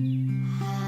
Mm-hmm.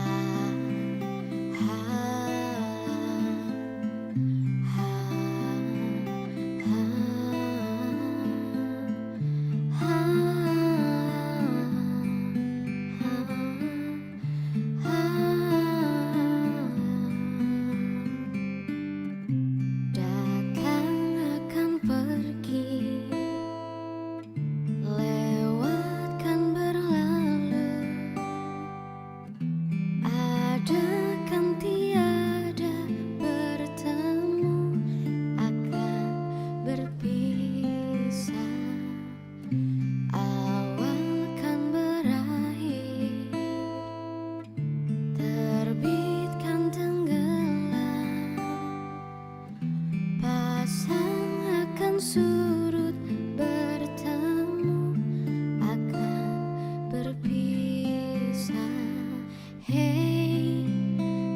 Hey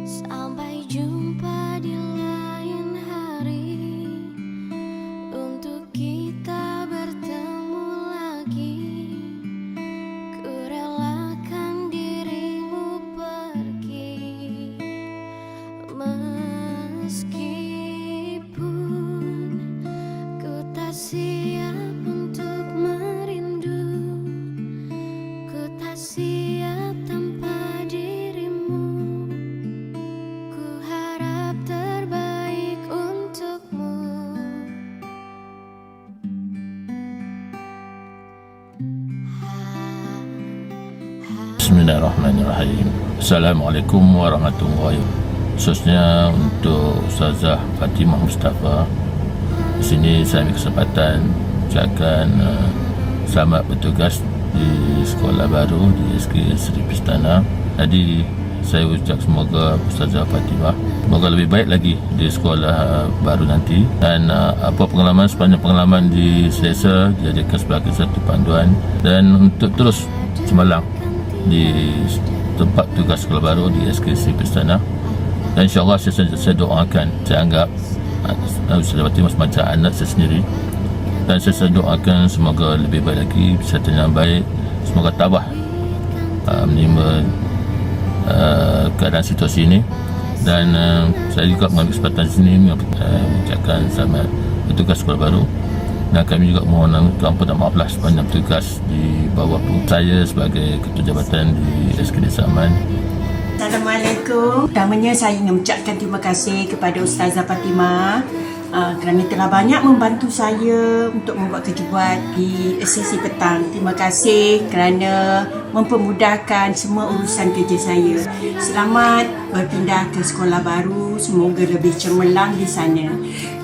sampai jumpa di lain hari. Untuk kita bertemu lagi Bismillahirrahmanirrahim. Assalamualaikum warahmatullahi wabarakatuh. Khususnya untuk Ustazah Fatimah Mustafa. Di sini saya ambil kesempatan Ucapkan uh, Selamat bertugas di sekolah baru Di SK Seri Pistana. Jadi saya ucap semoga Ustazah Fatimah Semoga lebih baik lagi di sekolah uh, baru nanti. Dan uh, apa pengalaman sepanjang pengalaman di Selesa Dijadikan sebagai satu panduan. Dan untuk terus cemerlang di tempat tugas sekolah baru di SKC Pestana dan insyaAllah saya, saya doakan saya anggap uh, Ustaz Fatimah semacam anak saya sendiri. Dan saya, saya doakan semoga lebih baik lagi bisa yang baik. Semoga tabah uh, menerima uh, keadaan situasi ini. Dan uh, saya juga mengambil kesempatan sini uh, mengucapkan selamat bertugas sekolah baru dan kami juga mohon ampun dan maaflah sepanjang tugas di bawah saya sebagai ketua jabatan di SKD Saman Assalamualaikum. Pertamanya saya ingin mengucapkan terima kasih kepada Ustazah Fatimah uh, kerana telah banyak membantu saya untuk membuat kerja buat di sesi petang. Terima kasih kerana mempermudahkan semua urusan kerja saya. Selamat berpindah ke sekolah baru. Semoga lebih cemerlang di sana.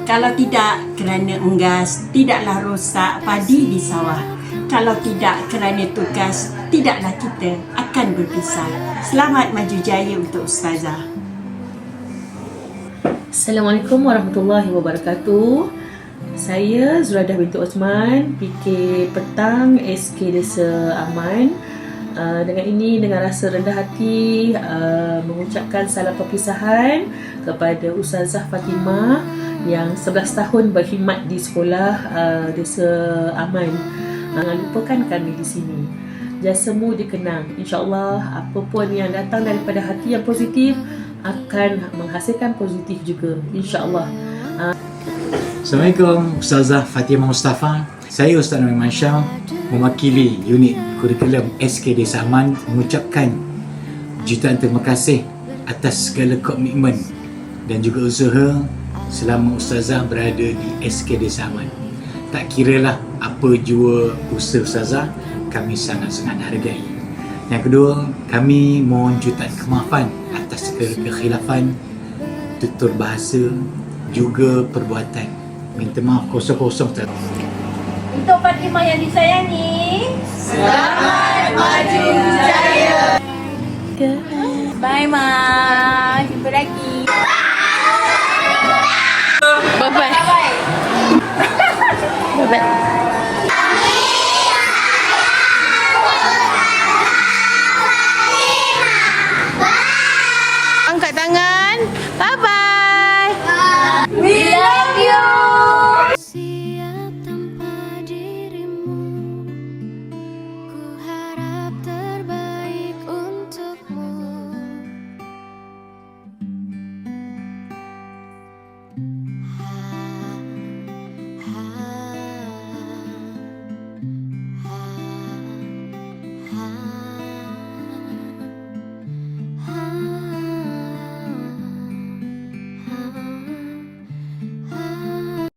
Kalau tidak kerana unggas, tidaklah rosak padi di sawah. Kalau tidak kerana tugas, tidaklah kita akan berpisah. Selamat maju jaya untuk Ustazah. Assalamualaikum warahmatullahi wabarakatuh. Saya Zuradah binti Osman, PK Petang SK Desa Aman. Uh, dengan ini dengan rasa rendah hati uh, mengucapkan salam perpisahan kepada Ustazah Fatimah yang 11 tahun berkhidmat di sekolah uh, Desa Aman. Uh, Jangan lupakan kami di sini. Jasamu dikenang. InsyaAllah apa pun yang datang daripada hati yang positif akan menghasilkan positif juga. InsyaAllah. Assalamualaikum Ustazah Fatimah Mustafa Saya Ustaz Nabi Mansyam Mewakili unit kurikulum SK Desa Aman Mengucapkan jutaan terima kasih Atas segala komitmen Dan juga usaha Selama Ustazah berada di SK Desa Aman Tak kiralah apa jua usaha Ustazah Kami sangat-sangat hargai. Yang kedua Kami mohon jutaan kemaafan Atas segala kekhilafan Tutur bahasa Juga perbuatan. Minta maaf kosong-kosong tak Untuk Fatimah yang disayangi. Selamat maju jaya Bye Ma